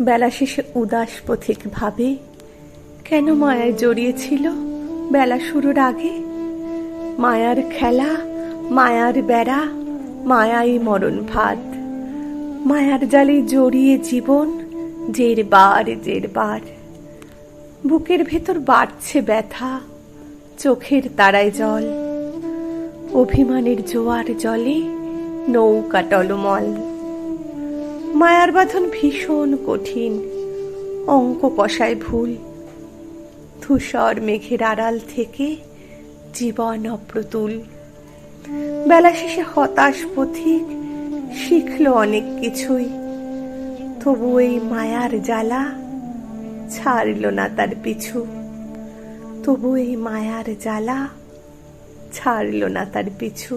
বেলা শেষে উদাস পথিক ভাবে, কেন মায়ায় জড়িয়েছিল বেলা শুরুর আগে? মায়ার খেলা, মায়ার বেড়া, মায়াই মরণ ভাত। মায়ার জালে জড়িয়ে জীবন জের বার জের বার। বুকের ভেতর বাড়ছে ব্যথা, চোখের তারায় জল। অভিমানের জোয়ার জলে নৌকা টলমল। মায়ার বাঁধন ভীষণ কঠিন, অঙ্ক কষায় ভুল। ধূসর মেঘের আড়াল থেকে জীবন অপ্রতুল। বেলা শেষে হতাশ পথিক শিখল অনেক কিছুই, তবু এই মায়ার জ্বালা ছাড়ল না তার পিছু। তবু এই মায়ার জ্বালা ছাড়ল না তার পিছু।